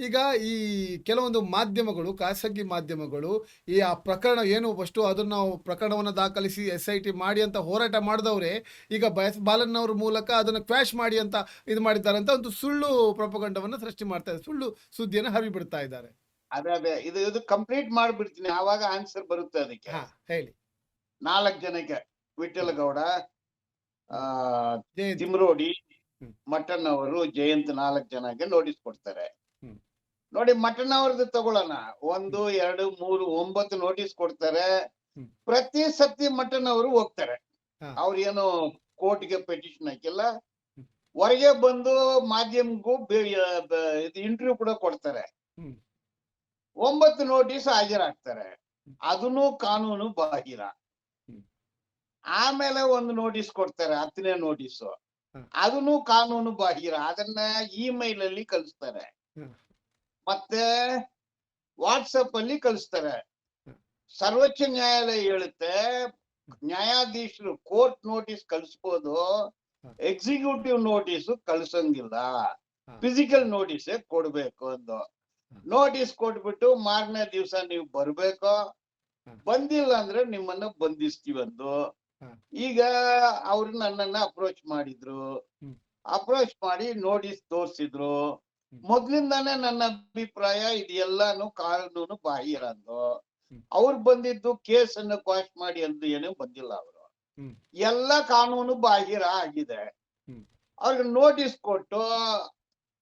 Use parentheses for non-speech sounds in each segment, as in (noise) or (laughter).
ಈಗ ಈ ಕೆಲವೊಂದು ಮಾಧ್ಯಮಗಳು ಖಾಸಗಿ ಮಾಧ್ಯಮಗಳು ಈ ಆ ಪ್ರಕರಣ ಏನು ಫಸ್ಟು ಅದನ್ನು ನಾವು ಪ್ರಕರಣವನ್ನು ದಾಖಲಿಸಿ ಎಸ್ ಐ ಟಿ ಮಾಡಿ ಅಂತ ಹೋರಾಟ ಮಾಡಿದವರೇ ಈಗ ಬಯಸ್ ಬಾಲನ್ನವ್ರ ಮೂಲಕ ಅದನ್ನು ಕ್ವ್ಯಾಶ್ ಮಾಡಿ ಅಂತ ಇದು ಮಾಡಿದ್ದಾರೆ ಅಂತ ಒಂದು ಸುಳ್ಳು ಪ್ರಪಗಂಡವನ್ನು ಸೃಷ್ಟಿ ಮಾಡ್ತಾ ಇದ್ದಾರೆ ಸುಳ್ಳು ಸುದ್ದಿಯನ್ನು ಹರಿಬಿಡ್ತಾ ಇದ್ದಾರೆ. ಅದೇ ಅದೇ ಇದು ಇದು ಕಂಪ್ಲೀಟ್ ಮಾಡಿಬಿಡ್ತೀನಿ ಆವಾಗ ಆನ್ಸರ್ ಬರುತ್ತೆ ಅದಕ್ಕೆ. ಹಾ ಹೇಳಿ. ನಾಲ್ಕು ಜನಕ್ಕೆ ವಿಠಲಗೌಡ ಗೌಡ ತಿಮ್ರೋಡಿ ಮಠನ್ ಅವರು ಜಯಂತ್ ನಾಲ್ಕು ಜನಕ್ಕೆ ನೋಟಿಸ್ ಕೊಡ್ತಾರೆ. ನೋಡಿ ಮಟನ್ ಅವ್ರದ್ದು ತಗೊಳ್ಳೋಣ. ಒಂದು ಎರಡು ಮೂರು ಒಂಬತ್ತು ನೋಟಿಸ್ ಕೊಡ್ತಾರೆ. ಪ್ರತಿ ಸತಿ ಮಟನ್ ಅವರು ಹೋಗ್ತಾರೆ. ಅವ್ರೇನು ಕೋರ್ಟ್ಗೆ ಪೆಟಿಷನ್ ಹಾಕಿಲ್ಲ. ಹೊರಗೆ ಬಂದು ಮಾಧ್ಯಮಕ್ಕೂ ಇದು ಇಂಟರ್ವ್ಯೂ ಕೂಡ ಕೊಡ್ತಾರೆ. ಒಂಬತ್ತು ನೋಟಿಸ್ ಹಾಜರಾಗ್ತಾರೆ. ಅದನ್ನು ಕಾನೂನು ಬಾಹಿರ. ಆಮೇಲೆ ಒಂದು ನೋಟಿಸ್ ಕೊಡ್ತಾರೆ ಹತ್ತನೇ ನೋಟಿಸ್. ಅದನ್ನು ಕಾನೂನು ಬಾಹಿರ. ಅದನ್ನ ಇಮೇಲ್ ಅಲ್ಲಿ ಕಳಿಸ್ತಾರೆ. ಮತ್ತೆ ವಾಟ್ಸಪ್ ಅಲ್ಲಿ ಕಳಿಸ್ತಾರೆ. ಸರ್ವೋಚ್ಚ ನ್ಯಾಯಾಲಯ ಹೇಳುತ್ತೆ ನ್ಯಾಯಾಧೀಶರು ಕೋರ್ಟ್ ನೋಟಿಸ್ ಕಳಿಸ್ಬೋದು ಎಕ್ಸಿಕ್ಯೂಟಿವ್ ನೋಟಿಸ್ ಕಳ್ಸಂಗಿಲ್ಲ ಫಿಸಿಕಲ್ ನೋಟಿಸ್ ಕೊಡ್ಬೇಕು ಅಂದು ನೋಟಿಸ್ ಕೊಟ್ಬಿಟ್ಟು ಮಾರನೇ ದಿವಸ ನೀವು ಬರ್ಬೇಕು. ಬಂದಿಲ್ಲ ಅಂದ್ರೆ ನಿಮ್ಮನ್ನ ಬಂಧಿಸ್ತೀವಂದು. ಈಗ ಅವ್ರು ನನ್ನನ್ನ ಅಪ್ರೋಚ್ ಮಾಡಿದ್ರು. ಅಪ್ರೋಚ್ ಮಾಡಿ ನೋಟಿಸ್ ತೋರ್ಸಿದ್ರು. ಮೊದ್ಲಿಂದಾನೇ ನನ್ನ ಅಭಿಪ್ರಾಯ ಇದೆಲ್ಲಾನು ಕಾನೂನು ಬಾಹಿರ ಅಂದು ಹ್ಮ್. ಅವ್ರು ಬಂದಿದ್ದು ಕೇಸ್ ಅನ್ನು ಕ್ವಾಶ್ ಮಾಡಿ ಅಂದು ಏನು ಬಂದಿಲ್ಲ ಅವರು. ಎಲ್ಲ ಕಾನೂನು ಬಾಹಿರ ಆಗಿದೆ. ಅವ್ರಿಗೆ ನೋಟಿಸ್ ಕೊಟ್ಟು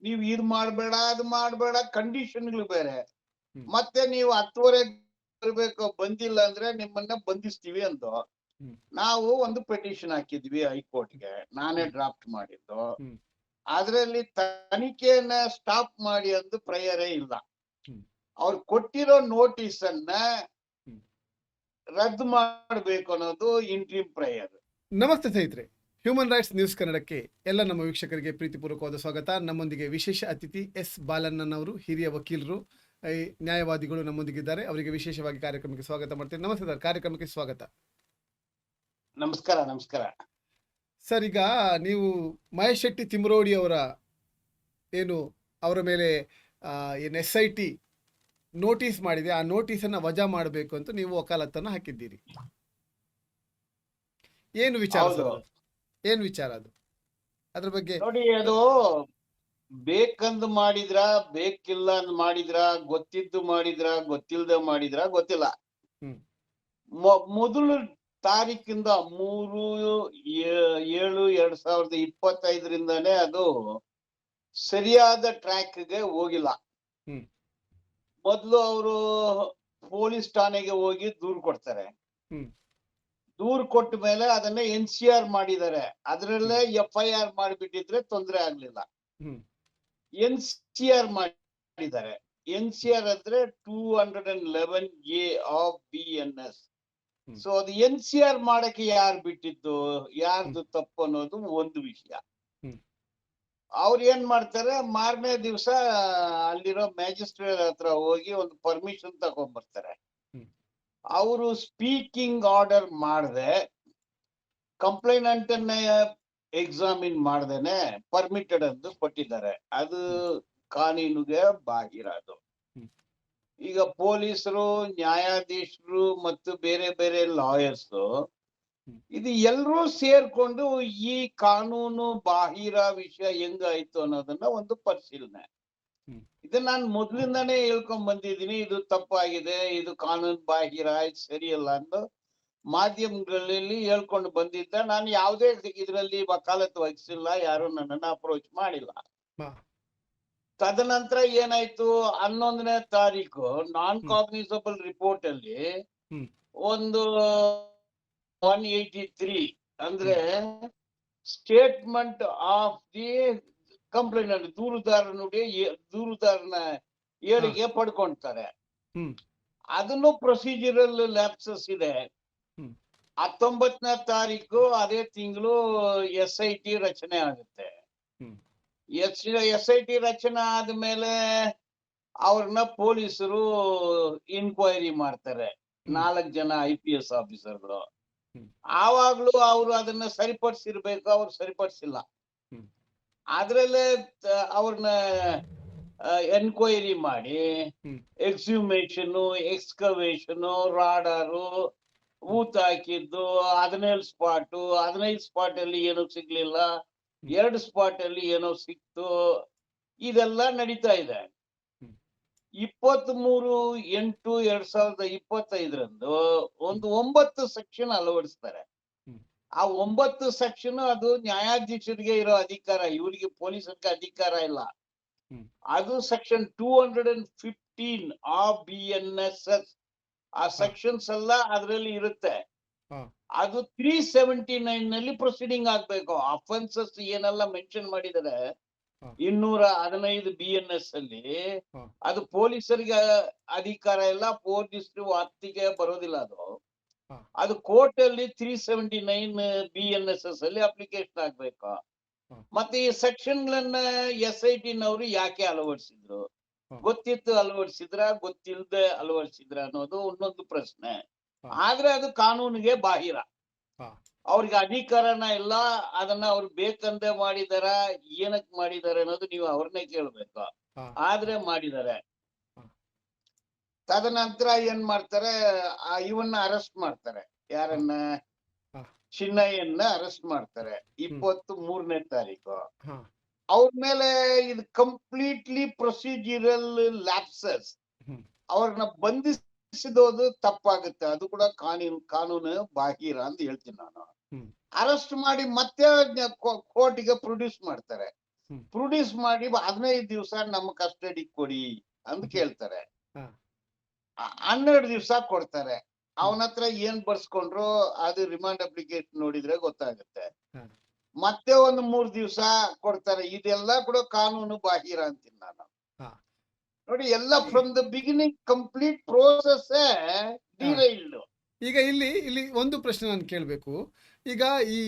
ನೀವು ಇದ್ ಮಾಡ್ಬೇಡ ಅದು ಮಾಡ್ಬೇಡ ಕಂಡೀಷನ್ಗಳು ಬೇರೆ. ಮತ್ತೆ ನೀವು ಹತ್ತುವರೆ ಬರ್ಬೇಕು ಬಂದಿಲ್ಲ ಅಂದ್ರೆ ನಿಮ್ಮನ್ನ ಬಂಧಿಸ್ತೀವಿ ಅಂದು. ನಾವು ಒಂದು ಪೆಟಿಷನ್ ಹಾಕಿದ್ವಿ ಹೈಕೋರ್ಟ್ಗೆ. ನಾನೇ ಡ್ರಾಫ್ಟ್ ಮಾಡಿದ್ದು. ಅದ್ರಲ್ಲಿ ತನಿಖೆಯನ್ನ ಸ್ಟಾಪ್ ಮಾಡಿ ಅಂದು ಪ್ರಯರೇ ಇಲ್ಲ. ಅವ್ರು ಕೊಟ್ಟಿರೋ ನೋಟಿಸ್ ಅನ್ನ ರದ್ದು ಮಾಡಬೇಕು ಅನ್ನೋದು ಇಂಟ್ರೀಮ್ ಪ್ರಯರ್ ನಮಸ್ತೆ ಸ್ನೇಹಿತರೆ. ಹ್ಯೂಮನ್ ರೈಟ್ಸ್ ನ್ಯೂಸ್ ಕನ್ನಡಕ್ಕೆ ಎಲ್ಲ ನಮ್ಮ ವೀಕ್ಷಕರಿಗೆ ಪ್ರೀತಿಪೂರ್ವಕವಾದ ಸ್ವಾಗತ. ನಮ್ಮೊಂದಿಗೆ ವಿಶೇಷ ಅತಿಥಿ ಎಸ್ ಬಾಲಣ್ಣನವರು ಹಿರಿಯ ವಕೀಲರು ನ್ಯಾಯವಾದಿಗಳು ನ್ಯಾಯವಾದಿಗಳು ನಮ್ಮೊಂದಿಗಿದ್ದಾರೆ. ಅವರಿಗೆ ವಿಶೇಷವಾಗಿ ಕಾರ್ಯಕ್ರಮಕ್ಕೆ ಸ್ವಾಗತ ಮಾಡ್ತೀನಿ. ನಮಸ್ತೆ ಸರ್. ಕಾರ್ಯಕ್ರಮಕ್ಕೆ ಸ್ವಾಗತ. ನಮಸ್ಕಾರ ನಮಸ್ಕಾರ. ಸರ್ ಈಗ ನೀವು ಮಹೇಶ್ ಶೆಟ್ಟಿ ತಿಮ್ರೋಡಿ ಅವರ ಏನು ಅವರ ಮೇಲೆ ಏನು ಎಸ್ ಐ ಟಿ ನೋಟಿಸ್ ಮಾಡಿದೆ ಆ ನೋಟಿಸನ್ನು ವಜಾ ಮಾಡಬೇಕು ಅಂತ ನೀವು ವಕಾಲತ್ತನ್ನು ಹಾಕಿದ್ದೀರಿ. ಏನು ವಿಚಾರ. ಏನು ವಿಚಾರ ಅದು? ಅದ್ರ ಬಗ್ಗೆ ನೋಡಿ ಅದು ಬೇಕಂದ್ ಮಾಡಿದ್ರ ಬೇಕಿಲ್ಲ ಅಂದ್ ಮಾಡಿದ್ರ ಗೊತ್ತಿದ್ದು ಮಾಡಿದ್ರ ಗೊತ್ತಿಲ್ಲದ ಮಾಡಿದ್ರ ಗೊತ್ತಿಲ್ಲ. ಮೊದಲು ತಾರೀಕಿಂದ ಮೂರು ಏಳು ಎರಡ್ ಸಾವಿರದ ಇಪ್ಪತ್ತೈದರಿಂದಾನೇ ಅದು ಸರಿಯಾದ ಟ್ರ್ಯಾಕ್ಗೆ ಹೋಗಿಲ್ಲ. ಮೊದಲು ಅವರು ಪೊಲೀಸ್ ಠಾಣೆಗೆ ಹೋಗಿ ದೂರು ಕೊಡ್ತಾರೆ. ದೂರ್ ಕೊಟ್ಟ ಮೇಲೆ ಅದನ್ನ ಎನ್ ಸಿ ಆರ್ ಮಾಡಿದ್ದಾರೆ. ಅದರಲ್ಲೇ ಎಫ್ ಐ ಆರ್ ಮಾಡಿಬಿಟ್ಟಿದ್ರೆ ತೊಂದರೆ ಆಗ್ಲಿಲ್ಲ. ಎನ್ ಸಿ ಆರ್ ಮಾಡಿದ್ದಾರೆ. ಎನ್ ಸಿ ಆರ್ ಅಂದ್ರೆ two hundred and eleven A of B N S. So ಅದು ಎನ್ ಸಿ ಆರ್ ಮಾಡಕ್ಕೆ ಯಾರು ಬಿಟ್ಟಿದ್ದು ಯಾರ್ದು ತಪ್ಪು ಅನ್ನೋದು ಒಂದು ವಿಷಯ. ಅವ್ರು ಏನ್ ಮಾಡ್ತಾರೆ ಮಾರನೇ ದಿವಸ ಅಲ್ಲಿರೋ ಮ್ಯಾಜಿಸ್ಟ್ರೇಟ್ ಹತ್ರ ಹೋಗಿ ಒಂದು ಪರ್ಮಿಷನ್ ತಗೊಂಡ್ಬರ್ತಾರೆ ಬರ್ತಾರೆ ಅವರು ಸ್ಪೀಕಿಂಗ್ ಆರ್ಡರ್ ಮಾಡದೆ ಕಂಪ್ಲೇನೆಂಟ್ ಎಕ್ಸಾಮಿನ್ ಮಾಡ್ದೇನೆ ಪರ್ಮಿಟೆಡ್ ಅಂತ ಕೊಟ್ಟಿದ್ದಾರೆ. ಅದು ಕಾನೂನಿಗೆ ಬಾಹಿರ ಅದು. ಈಗ ಪೊಲೀಸರು ನ್ಯಾಯಾಧೀಶರು ಮತ್ತು ಬೇರೆ ಬೇರೆ ಲಾಯರ್ಸ್ ಇದು ಎಲ್ಲರೂ ಸೇರ್ಕೊಂಡು ಈ ಕಾನೂನು ಬಾಹಿರ ವಿಷಯ ಹೆಂಗಾಯ್ತು ಅನ್ನೋದನ್ನ ಒಂದು ಪರಿಶೀಲನೆ. ಇದು ನಾನು ಮೊದ್ಲಿಂದಾನೇ ಹೇಳ್ಕೊಂಡ್ ಬಂದಿದ್ದೀನಿ ಇದು ತಪ್ಪಾಗಿದೆ ಇದು ಕಾನೂನು ಬಾಹಿರ ಇದು ಸರಿಯಲ್ಲ ಅಂತ ಮಾಧ್ಯಮಗಳಲ್ಲಿ ಹೇಳ್ಕೊಂಡು ಬಂದಿದ್ದ ನಾನು ಯಾವುದೇ ಇದರಲ್ಲಿ ವಕಾಲತ್ ವಹಿಸಿಲ್ಲ ಯಾರು ನನ್ನನ್ನ ಅಪ್ರೋಚ್ ಮಾಡಿಲ್ಲ. ತದನಂತರ ಏನಾಯ್ತು? ಹನ್ನೊಂದನೇ ತಾರೀಕು ನಾನ್ ಕಾಗ್ನಿಸಬಲ್ ರಿಪೋರ್ಟ್ ಅಲ್ಲಿ ಒಂದು ಒನ್ ಏಯ್ಟಿ ತ್ರೀ ಅಂದ್ರೆ ಸ್ಟೇಟ್ಮೆಂಟ್ ಆಫ್ ದಿ ಕಂಪ್ಲೇಂಟ್ ದೂರುದಾರನುடைய ದೂರುದಾರನ ಹೇಳಿಕೆ ಪಡ್ಕೊಂತಾರೆ. ಅದನ್ನು ಪ್ರೊಸೀಜರಲ್ ಲ್ಯಾಪ್ಸಸ್ ಇದೆ. ಹತ್ತೊಂಬತ್ತನೇ ತಾರೀಕು ಅದೇ ತಿಂಗಳು ಎಸ್ ಐ ಟಿ ರಚನೆ ಆಗುತ್ತೆ. ಎಸ್ ಎಸ್ ಐ ಟಿ ರಚನೆ ಆದ್ಮೇಲೆ ಅವ್ರನ್ನ ಪೊಲೀಸರು ಇನ್ಕ್ವೈರಿ ಮಾಡ್ತಾರೆ. ನಾಲ್ಕು ಜನ ಐ ಪಿ ಎಸ್ ಆಫೀಸರ್ಗಳು. ಆವಾಗ್ಲೂ ಅವರು ಅದನ್ನ ಸರಿಪಡಿಸಿರ್ಬೇಕು ಅವ್ರು ಸರಿಪಡಿಸಿಲ್ಲ. ಅದ್ರಲ್ಲೇ ಅವ್ರನ್ನ ಎನ್ಕ್ವೈರಿ ಮಾಡಿ ಎಕ್ಸುಮೇಷನ್ ಎಕ್ಸ್ಯೂಮೇಷನ್ ಎಕ್ಸ್ಕವೇಷನ್ ರಾಡರು ಊತ ಹಾಕಿದ್ದು ಹದಿನೇಳು ಸ್ಪಾಟ್ ಹದಿನೈದು ಸ್ಪಾಟ್ ಅಲ್ಲಿ ಏನೂ ಸಿಗ್ಲಿಲ್ಲ ಎರಡು ಸ್ಪಾಟ್ ಅಲ್ಲಿ ಏನೋ ಸಿಕ್ತು ಇದೆಲ್ಲ ನಡೀತಾ ಇದೆ. ಇಪ್ಪತ್ತ್ ಮೂರು ಎಂಟು ಎರಡ್ ಸಾವಿರದ ಇಪ್ಪತ್ತೈದರಂದು ಒಂದು ಒಂಬತ್ತು ಸೆಕ್ಷನ್ ಅಳವಡಿಸ್ತಾರೆ. ಆ ಒಂಬತ್ತು ಸೆಕ್ಷನ್ ಅದು ನ್ಯಾಯಾಧೀಶರಿಗೆ ಇರೋ ಅಧಿಕಾರ ಇವರಿಗೆ ಪೊಲೀಸರಿಗೆ ಅಧಿಕಾರ ಇಲ್ಲ. ಅದು section two hundred and fifteen ಆ ಬಿ ಎನ್ ಎಸ್ ಎಸ್ ಆ ಸೆಕ್ಷನ್ಸ್ ಎಲ್ಲ ಅದರಲ್ಲಿ ಇರುತ್ತೆ. ಅದು ತ್ರೀ ಸೆವೆಂಟಿ ನೈನ್ನಲ್ಲಿ ಪ್ರೊಸೀಡಿಂಗ್ ಆಗ್ಬೇಕು ಅಫೆನ್ಸಸ್ ಏನೆಲ್ಲ ಮೆನ್ಷನ್ ಮಾಡಿದರೆ. ಇನ್ನೂರ ಹದಿನೈದು ಬಿ ಎನ್ ಎಸ್ ಅಲ್ಲಿ. ಅದು ಪೊಲೀಸರಿಗೆ ಅಧಿಕಾರ ಇಲ್ಲ ಪೊಲೀಸರು ವ್ಯಾಪ್ತಿಗೆ ಬರೋದಿಲ್ಲ ಅದು ಅದು ಕೋರ್ಟ್ ಅಲ್ಲಿ three seventy nine B N S S ಅಲ್ಲಿ ಅಪ್ಲಿಕೇಶನ್ ಆಗ್ಬೇಕು. ಮತ್ತೆ ಈ ಸೆಕ್ಷನ್ ಗಳನ್ನ ಎಸ್ ಐ ಟಿ ನವರು ಯಾಕೆ ಅಳವಡಿಸಿದ್ರು. ಗೊತ್ತಿತ್ತು ಅಳವಡಿಸಿದ್ರ ಗೊತ್ತಿಲ್ಲದೆ ಅಳವಡಿಸಿದ್ರ ಅನ್ನೋದು ಇನ್ನೊಂದು ಪ್ರಶ್ನೆ. ಆದ್ರೆ ಅದು ಕಾನೂನಿಗೆ ಬಾಹಿರ. ಅವ್ರಿಗೆ ಅಧಿಕಾರನ ಇಲ್ಲ ಅದನ್ನ ಅವ್ರು ಬೇಕಂದೆ ಮಾಡಿದಾರ ಏನಕ್ ಮಾಡಿದಾರೆ ಅನ್ನೋದು ನೀವು ಅವ್ರನ್ನೇ ಕೇಳ್ಬೇಕು. ಆದ್ರೆ ಮಾಡಿದಾರೆ. ತದನಂತರ ಏನ್ ಮಾಡ್ತಾರೆ ಇವನ್ನ ಅರೆಸ್ಟ್ ಮಾಡ್ತಾರೆ. ಯಾರನ್ನ? ಚಿನ್ನಯ್ಯನ ಚಿನ್ನಯ್ಯನ್ನ ಅರೆಸ್ಟ್ ಮಾಡ್ತಾರೆ. ಇಪ್ಪತ್ತು ಮೂರನೇ ತಾರೀಕು. ಅವ್ರ ಮೇಲೆ ಇದು ಕಂಪ್ಲೀಟ್ಲಿ ಪ್ರೊಸೀಜರಲ್ ಲ್ಯಾಪ್ಸಸ್ ಅವ್ರನ್ನ ಅವ್ರನ್ನ ಬಂಧಿಸಿದೋದು ತಪ್ಪಾಗುತ್ತೆ. ಅದು ಕೂಡ ಕಾನೂನು ಕಾನೂನು ಬಾಹಿರ ಅಂತ ಹೇಳ್ತೀನಿ ನಾನು. ಅರೆಸ್ಟ್ ಮಾಡಿ ಮತ್ತೆ ಕೋರ್ಟಿಗೆ ಪ್ರೊಡ್ಯೂಸ್ ಮಾಡ್ತಾರೆ. ಪ್ರೊಡ್ಯೂಸ್ ಮಾಡಿ ಹದಿನೈದು ದಿವಸ ನಮ್ಮ ಕಸ್ಟಡಿ ಕೊಡಿ ಅಂತ. ಕೇಳ್ತಾರೆ. ಹನ್ನೆರಡು ದಿವಸ ಕೊಡ್ತಾರೆ. ಅವನ ಹತ್ರ ಏನ್ ಬರ್ಸ್ಕೊಂಡ್ರು ಅದು ರಿಮಾಂಡ್ ಅಪ್ಲಿಕೇಶನ್ ನೋಡಿದ್ರೆ ಗೊತ್ತಾಗುತ್ತೆ. ಮತ್ತೆ ಒಂದು ಮೂರ್ ದಿವಸ ಕೊಡ್ತಾರೆ. ಇದೆಲ್ಲ ಕೂಡ ಕಾನೂನು ಬಾಹಿರ ಅಂತೀನಿ ನಾನು. ನೋಡಿ ಎಲ್ಲ from the beginning complete process ಈಗ ಇಲ್ಲಿ ಇಲ್ಲಿ ಒಂದು ಪ್ರಶ್ನೆ ನಾನು ಕೇಳಬೇಕು. ಈಗ ಈ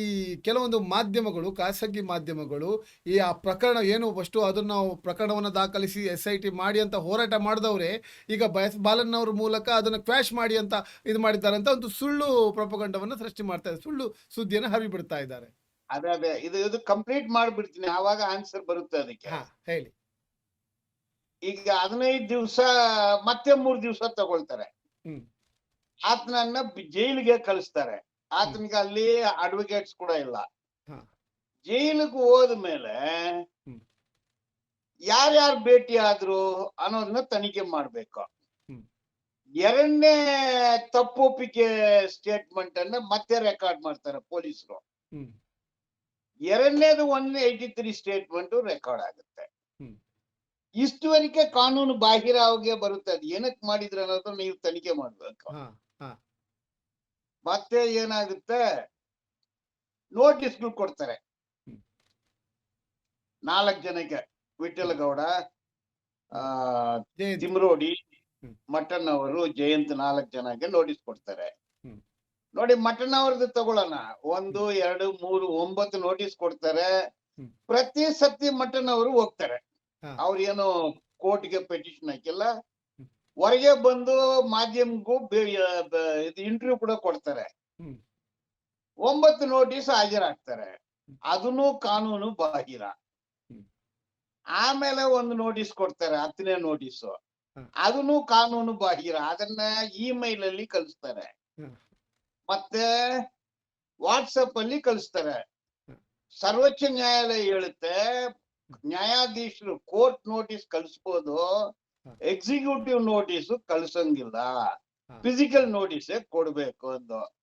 ಕೆಲವೊಂದು ಮಾಧ್ಯಮಗಳು ಖಾಸಗಿ ಮಾಧ್ಯಮಗಳು ಈ ಆ ಪ್ರಕರಣ ಏನು ಫಸ್ಟು ಅದನ್ನು ನಾವು ಪ್ರಕರಣವನ್ನು ದಾಖಲಿಸಿ ಎಸ್ ಐ ಟಿ ಮಾಡಿ ಅಂತ ಹೋರಾಟ ಮಾಡಿದವರೇ ಈಗ ಬಯಸ್ ಬಾಲನ್ನವ್ರ ಮೂಲಕ ಅದನ್ನು ಕ್ವ್ಯಾಶ್ ಮಾಡಿ ಅಂತ ಇದು ಮಾಡಿದ್ದಾರೆ ಅಂತ ಒಂದು ಸುಳ್ಳು ಪ್ರಪಗಂಡವನ್ನು ಸೃಷ್ಟಿ ಮಾಡ್ತಾ ಇದ್ದಾರೆ. ಸುಳ್ಳು ಸುದ್ದಿಯನ್ನು ಹರಿಬಿಡ್ತಾ ಇದ್ದಾರೆ. ಅದೇ ಅದೇ. ಇದು ಇದು ಕಂಪ್ಲೀಟ್ ಮಾಡಿಬಿಡ್ತೀನಿ. ಆವಾಗ ಆನ್ಸರ್ ಬರುತ್ತೆ ಅದಕ್ಕೆ. ಹಾ ಹೇಳಿ. ಈಗ ಹದಿನೈದು ದಿವಸ ಮತ್ತೆ ಮೂರ್ ದಿವಸ ತಗೊಳ್ತಾರೆ. ಆತನನ್ನ ಜೈಲಿಗೆ ಕಳಿಸ್ತಾರೆ. ಆತನಿಗೆ ಅಲ್ಲಿ ಅಡ್ವೊಕೇಟ್ಸ್ ಕೂಡ ಇಲ್ಲ. ಜೈಲಿಗೆ ಹೋದ್ಮೇಲೆ ಮೇಲೆ ಯಾರ್ಯಾರು ಭೇಟಿ ಆದ್ರು ಅನ್ನೋದನ್ನ ತನಿಖೆ ಮಾಡ್ಬೇಕು. ಎರಡನೇ ತಪ್ಪೊಪ್ಪಿಕೆ ಸ್ಟೇಟ್ಮೆಂಟ್ ಅನ್ನ ಮತ್ತೆ ರೆಕಾರ್ಡ್ ಮಾಡ್ತಾರೆ ಪೊಲೀಸರು. ಎರಡನೇದು one eighty three statement record ಆಗುತ್ತೆ. ಇಷ್ಟುವರೆಗೆ ಕಾನೂನು ಬಾಹಿರ ಅವ್ರಿಗೆ ಬರುತ್ತೆ. ಅದು ಏನಕ್ ಮಾಡಿದ್ರ ಅನ್ನೋದು ನೀವು ತನಿಖೆ ಮಾಡ್ಬೇಕು. ಮತ್ತೆ ಏನಾಗುತ್ತೆ? ನೋಟಿಸ್ಗಳು ಕೊಡ್ತಾರೆ. ನಾಲ್ಕು ಜನಕ್ಕೆ ವಿಠಲಗೌಡ ತಿಮ್ರೋಡಿ ಮಟನ್ ಅವರು ಜಯಂತ್ ನಾಲ್ಕು ಜನಕ್ಕೆ ನೋಟಿಸ್ ಕೊಡ್ತಾರೆ. ನೋಡಿ ಮಟನ್ ಅವ್ರದ್ದು ತಗೊಳ್ಳೋಣ. ಒಂದು ಎರಡು ಮೂರು ಒಂಬತ್ತು ನೋಟಿಸ್ ಕೊಡ್ತಾರೆ. ಪ್ರತಿ ಸತಿ ಮಟನ್ ಅವರು ಹೋಗ್ತಾರೆ. ಹಾ. ಅವ್ರು ಏನು ಕೋರ್ಟ್ಗೆ ಪೆಟಿಷನ್ ಹಾಕಿಲ್ಲ. ಹೊರಗೆ ಬಂದು ಮಾಧ್ಯಮಕ್ಕೂ ಇಂಟರ್ವ್ಯೂ ಕೂಡ ಕೊಡ್ತಾರೆ. ಒಂಬತ್ತು ನೋಟಿಸ್ ಹಾಜರಾಗ್ತಾರೆ. ಅದನ್ನು ಕಾನೂನು ಬಾಹಿರ. ಆಮೇಲೆ ಒಂದು ನೋಟಿಸ್ ಕೊಡ್ತಾರೆ ಹತ್ತನೇ ನೋಟಿಸ್. ಅದನ್ನು ಕಾನೂನು ಬಾಹಿರ. ಅದನ್ನ ಇಮೇಲ್ ಅಲ್ಲಿ ಕಳಿಸ್ತಾರೆ ಮತ್ತೆ ವಾಟ್ಸಪ್ ಅಲ್ಲಿ ಕಳಿಸ್ತಾರೆ ಸರ್ವೋಚ್ಚ ನ್ಯಾಯಾಲಯ ಹೇಳುತ್ತೆ ನ್ಯಾಯಾಧೀಶರು ಕೋರ್ಟ್ ನೋಟಿಸ್ ಕಳಿಸ್ಬೋದು ಎಕ್ಸಿಕ್ಯೂಟಿವ್ ನೋಟಿಸ್ ಕಳ್ಸಂಗಿಲ್ಲ. ಫಿಸಿಕಲ್ ನೋಟಿಸ್ ಕೊಡ್ಬೇಕು ಅಂದು.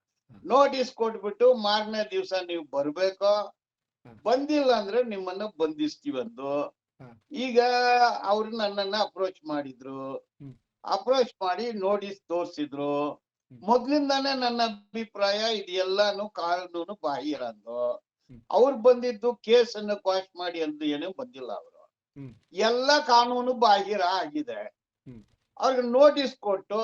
ನೋಟಿಸ್ ಕೊಟ್ಬಿಟ್ಟು ಮಾರನೇ ದಿವಸ ನೀವು ಬರ್ಬೇಕು. ಬಂದಿಲ್ಲ ಅಂದ್ರೆ ನಿಮ್ಮನ್ನ ಬಂಧಿಸ್ತೀವಂದು. ಈಗ ಅವ್ರು ನನ್ನನ್ನ ಅಪ್ರೋಚ್ ಮಾಡಿದ್ರು. ಅಪ್ರೋಚ್ ಮಾಡಿ ನೋಟಿಸ್ ತೋರ್ಸಿದ್ರು. ಮೊದ್ಲಿಂದಾನೇ ನನ್ನ ಅಭಿಪ್ರಾಯ ಇದೆಲ್ಲಾನು ಕಾನೂನು ಬಾಹಿರ ಅಂದು. ಹ್ಮ್. ಅವ್ರು ಬಂದಿದ್ದು ಕೇಸ್ ಅನ್ನು ಕ್ವಾಶ್ ಮಾಡಿ ಅಂತ ಏನೇ ಬಂದಿಲ್ಲ ಅವರು. ಎಲ್ಲ ಕಾನೂನು ಬಾಹಿರ ಆಗಿದೆ. ಅವ್ರಿಗೆ ನೋಟಿಸ್ ಕೊಟ್ಟು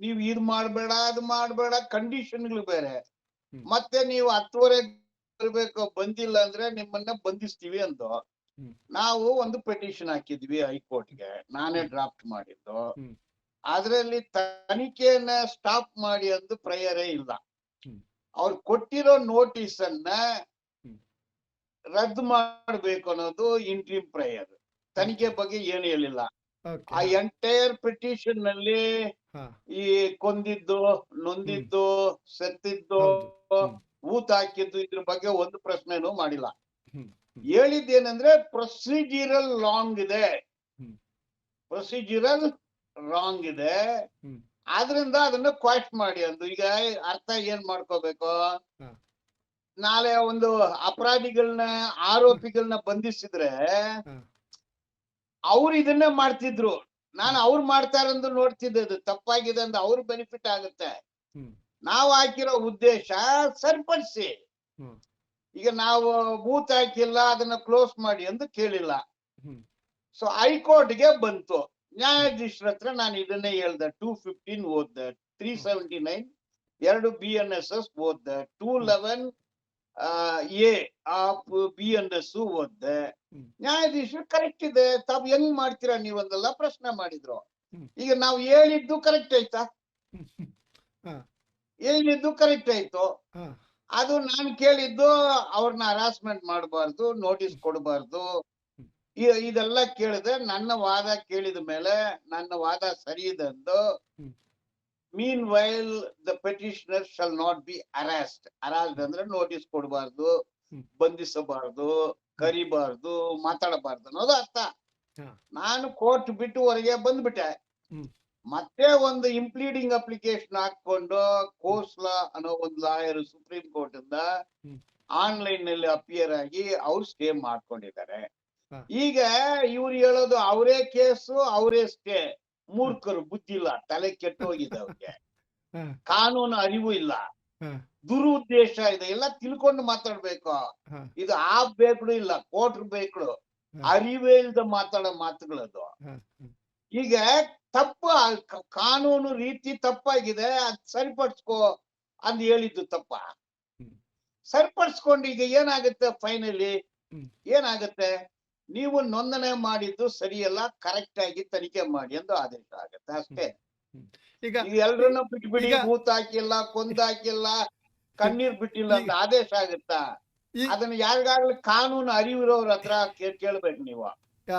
ನೀವು ಇದ್ ಮಾಡ್ಬೇಡ ಅದ್ ಮಾಡ್ಬೇಡ ಕಂಡೀಷನ್ಗಳು ಬೇರೆ. ಮತ್ತೆ ನೀವು ಹತ್ತುವರೆ ಬರ್ಬೇಕು ಬಂದಿಲ್ಲ ಅಂದ್ರೆ ನಿಮ್ಮನ್ನ ಬಂಧಿಸ್ತೀವಿ ಅಂದು. ನಾವು ಒಂದು ಪೆಟಿಷನ್ ಹಾಕಿದ್ವಿ ಹೈಕೋರ್ಟ್ಗೆ ನಾನೇ ಡ್ರಾಫ್ಟ್ ಮಾಡಿದ್ದು. ಅದರಲ್ಲಿ ತನಿಖೆಯನ್ನ ಸ್ಟಾಪ್ ಮಾಡಿ ಅಂದು ಪ್ರೇಯರೇ ಇಲ್ಲ. ಅವ್ರು ಕೊಟ್ಟಿರೋ ನೋಟಿಸ್ ಅನ್ನ ರದ್ದು ಮಾಡಬೇಕು ಅನ್ನೋದು ಇಂಟ್ರೀಮ್ ಪ್ರೇಯರ್ ತನಿಖೆ ಬಗ್ಗೆ ಏನು ಹೇಳಿಲ್ಲ. ಆ ಎಂಟೈರ್ ಪಿಟಿಷನ್ನಲ್ಲಿ ಈ ಕೊಂದಿದ್ದು ನೊಂದಿದ್ದು ಸತ್ತಿದ್ದು. ಊತ ಹಾಕಿದ್ದು ಇದ್ರ ಬಗ್ಗೆ ಒಂದು ಪ್ರಶ್ನೆನೂ ಮಾಡಿಲ್ಲ. ಹೇಳಿದ್ದೇನಂದ್ರೆ ಪ್ರೊಸೀಜರಲ್ ರಾಂಗ್ ಇದೆ. ಪ್ರೊಸೀಜರಲ್ ರಾಂಗ್ ಇದೆ. ಆದ್ರಿಂದ ಅದನ್ನ ಕ್ವಾಟ್ ಮಾಡಿ ಅಂದು. ಈಗ ಅರ್ಥ ಏನ್ ಮಾಡ್ಕೋಬೇಕು? ನಾಳೆ ಒಂದು ಅಪರಾಧಿಗಳನ್ನ ಆರೋಪಿಗಳನ್ನ ಬಂಧಿಸಿದ್ರೆ. ಅವ್ರು ಇದನ್ನೇ ಮಾಡ್ತಿದ್ರು. ನಾನು ಅವ್ರು ಮಾಡ್ತಾರಂದು ನೋಡ್ತಿದ್ದೆ ಅದು. ತಪ್ಪಾಗಿದೆ ಅಂದ್ರೆ ಅವ್ರ ಬೆನಿಫಿಟ್ ಆಗುತ್ತೆ. ನಾವು ಹಾಕಿರೋ ಉದ್ದೇಶ ಸರಿಪಡಿಸಿ. ಈಗ ನಾವು ಬೂತ್ ಹಾಕಿಲ್ಲ ಅದನ್ನ ಕ್ಲೋಸ್ ಮಾಡಿ ಎಂದು ಕೇಳಿಲ್ಲ. ಸೊ ಹೈಕೋರ್ಟ್ಗೆ ಬಂತು. ನ್ಯಾಯಾಧೀಶರ ಹತ್ರ ನಾನು ಇದನ್ನೇ ಹೇಳ್ದೆ. ಟೂ ಫಿಫ್ಟೀನ್ ಓದ್ದೆ. ತ್ರೀ ಸೆವೆಂಟಿ ನೈನ್ ಎರಡು B N S S ಓದ್ದೆ. Two eleven A of B N S ಓದ್ದೆ. ನ್ಯಾಯಾಧೀಶರು ಕರೆಕ್ಟ್ ಇದೆ. ತಾವ್ ಹೆಂಗ್ ಮಾಡ್ತೀರಾ ನೀವೊಂದೆಲ್ಲ ಪ್ರಶ್ನೆ ಮಾಡಿದ್ರು. ಈಗ ನಾವು ಹೇಳಿದ್ದು ಕರೆಕ್ಟ್ ಆಯ್ತಾ. ಹೇಳಿದ್ದು ಕರೆಕ್ಟ್ ಆಯ್ತು. ಅದು ನಾನು ಕೇಳಿದ್ದು ಅವ್ರನ್ನ ಹರಾಸ್ಮೆಂಟ್ ಮಾಡಬಾರ್ದು ನೋಟಿಸ್ ಕೊಡಬಾರ್ದು. ಇದೆಲ್ಲ ಕೇಳಿದೆ ನನ್ನ ವಾದ ಕೇಳಿದ ಮೇಲೆ ನನ್ನ ವಾದ ಸರಿ ಇದೆ ಅಂದು. Meanwhile the petitioner shall not be arrest arrest ಅಂದ್ರೆ ನೋಟಿಸ್ ಕೊಡಬಾರ್ದು. ಬಂಧಿಸಬಾರ್ದು ಕರಿಬಾರ್ದು ಮಾತಾಡಬಾರ್ದು ಅನ್ನೋದು ಅರ್ಥ. ನಾನು ಕೋರ್ಟ್ ಬಿಟ್ಟು ಹೊರಗೆ ಬಂದ್ಬಿಟ್ಟೆ ಮತ್ತೆ ಒಂದು ಇಂಪ್ಲೀಡಿಂಗ್ ಅಪ್ಲಿಕೇಶನ್ ಹಾಕೊಂಡು ಕೋಸ್ಲಾ ಅನ್ನೋ ಒಂದು ಲಾಯರ್ ಸುಪ್ರೀಂ ಕೋರ್ಟ್ ಇಂದ ಆನ್ಲೈನ್ನಲ್ಲಿ ಅಪಿಯರ್ ಆಗಿ ಅವ್ರು ಸ್ಟೇ ಮಾಡ್ಕೊಂಡಿದ್ದಾರೆ. ಈಗ ಇವ್ರು ಹೇಳೋದು ಅವರೇ ಕೇಸು ಅವರೇ ಸ್ಟೇ. ಮೂರ್ಖರು ಬುದ್ಧಿ ಇಲ್ಲ ತಲೆ ಕೆಟ್ಟೋಗಿದೆ ಅವ್ರಿಗೆ. ಹಾ. ಕಾನೂನು ಅರಿವು ಇಲ್ಲ. ದುರುದ್ದೇಶ ಇದೆ. ಎಲ್ಲ ತಿಳ್ಕೊಂಡು ಮಾತಾಡ್ಬೇಕು. ಇದು ಆ ಬೇಕು ಇಲ್ಲ ಕೋಟ್ರ್ ಬೇಕು ಅರಿವೇ ಇಲ್ದ ಮಾತಾಡೋ ಮಾತುಗಳದು. ಈಗ ತಪ್ಪು ಕಾನೂನು ರೀತಿ ತಪ್ಪಾಗಿದೆ ಅದ್ ಸರಿಪಡಿಸ್ಕೋ ಅಂತ ಹೇಳಿದ್ದು ತಪ್ಪ. ಸರಿಪಡಿಸ್ಕೊಂಡು ಈಗ ಏನಾಗುತ್ತೆ ಫೈನಲಿ. ಏನಾಗುತ್ತೆ? ನೀವು ನೋಂದಣಿ ಮಾಡಿದ್ದು ಸರಿಯಲ್ಲ ಕರೆಕ್ಟ್ ಆಗಿ ತನಿಖೆ ಮಾಡಿ ಎಂದು ಆದೇಶ ಆಗುತ್ತೆ ಅಷ್ಟೇ ಈಗ ಎಲ್ರನ್ನ ಬಿಟ್ಬಿಡಿ ಬಿಡಿ ಭೂತ್ ಹಾಕಿಲ್ಲ ಕೊಂದ್ ಹಾಕಿಲ್ಲ ಕಣ್ಣೀರ್ ಬಿಟ್ಟಿಲ್ಲ ಅಂತ ಆದೇಶ ಆಗುತ್ತಾ ಅದನ್ನ ಯಾರಿಗಾಗ್ಲಿ ಕಾನೂನು ಅರಿವಿರೋರ್ ಹತ್ರ ಕೇಳ್ಬೇಕು ನೀವು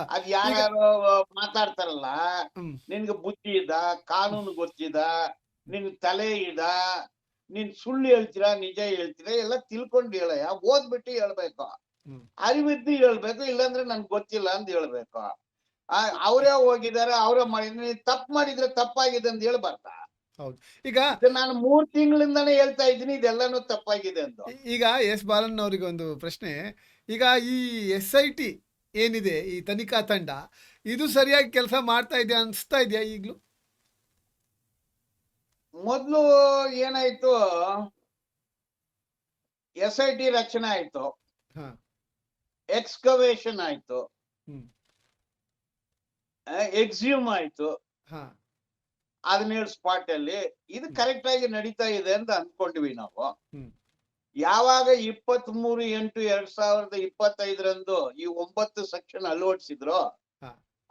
ಅದ್ ಯಾರ್ಯಾರು ಮಾತಾಡ್ತಾರಲ್ಲ. ನಿನ್ಗೆ ಬುದ್ಧಿ ಇದ ಕಾನೂನು ಗೊತ್ತಿದ ನಿನ್ ತಲೆ ಇದ ನೀನ್ ಸುಳ್ಳು ಹೇಳ್ತೀರಾ ನಿಜ ಹೇಳ್ತೀರಾ ಎಲ್ಲ ತಿಳ್ಕೊಂಡು ಹೇಳಯ್ಯ ಓದ್ಬಿಟ್ಟು ಹೇಳ್ಬೇಕು. ಅರಿವಿದ್ದು ಹೇಳ್ಬೇಕು ಇಲ್ಲಾಂದ್ರೆ ನನ್ಗೆ ಗೊತ್ತಿಲ್ಲ ಅಂತ ಹೇಳ್ಬೇಕು. ಅವರೇ ಹೋಗಿದಾರೆ ಅವರೇ ಮಾಡಿದ್ರೆ ತಪ್ಪು ಮಾಡಿದ್ರೆ ತಪ್ಪಾಗಿದೆ ಅಂತ ಹೇಳ್ಬಾರ್ದ ಈಗ ನಾನು ಮೂರ್ ತಿಂಗಳಿಂದಾನೇ ಹೇಳ್ತಾ ಇದ್ದೀನಿ ಇದೆಲ್ಲಾನು ತಪ್ಪಾಗಿದೆ ಅಂತ ಈಗ ಎಸ್ ಬಾಲನ್ ಅವರಿಗೆ ಒಂದು ಪ್ರಶ್ನೆ. ಈಗ ಈ ಎಸ್ ಐ ಟಿ ಏನಿದೆ ಈ ತನಿಖಾ ತಂಡ ಇದು ಸರಿಯಾಗಿ ಕೆಲಸ ಮಾಡ್ತಾ ಇದೆಯಾ ಅನ್ಸ್ತಾ ಇದೆಯಾ ಈಗ್ಲೂ? ಮೊದ್ಲು ಏನಾಯ್ತು ಎಸ್ ಐ ಟಿ ರಚನೆ ಆಯ್ತು. ಹಾ. ಎಕ್ಸ್ಕವೇಷನ್ ಆಯ್ತು ಎಕ್ಸ್ಯೂಮ್ ಆಯ್ತು. ಹದಿನೇಳು ಸ್ಪಾಟ್ ಅಲ್ಲಿ ಇದು ಕರೆಕ್ಟ್ ಆಗಿ ನಡೀತಾ ಇದೆ ಅಂತ ಅನ್ಕೊಂಡ್ವಿ ನಾವು. ಯಾವಾಗ ಇಪ್ಪತ್ತ್ ಮೂರು ಎಂಟು ಎರಡ್ ಸಾವಿರದ ಇಪ್ಪತ್ತೈದರಂದು ಈ ಒಂಬತ್ತು ಸೆಕ್ಷನ್ ಅಳವಡಿಸಿದ್ರು.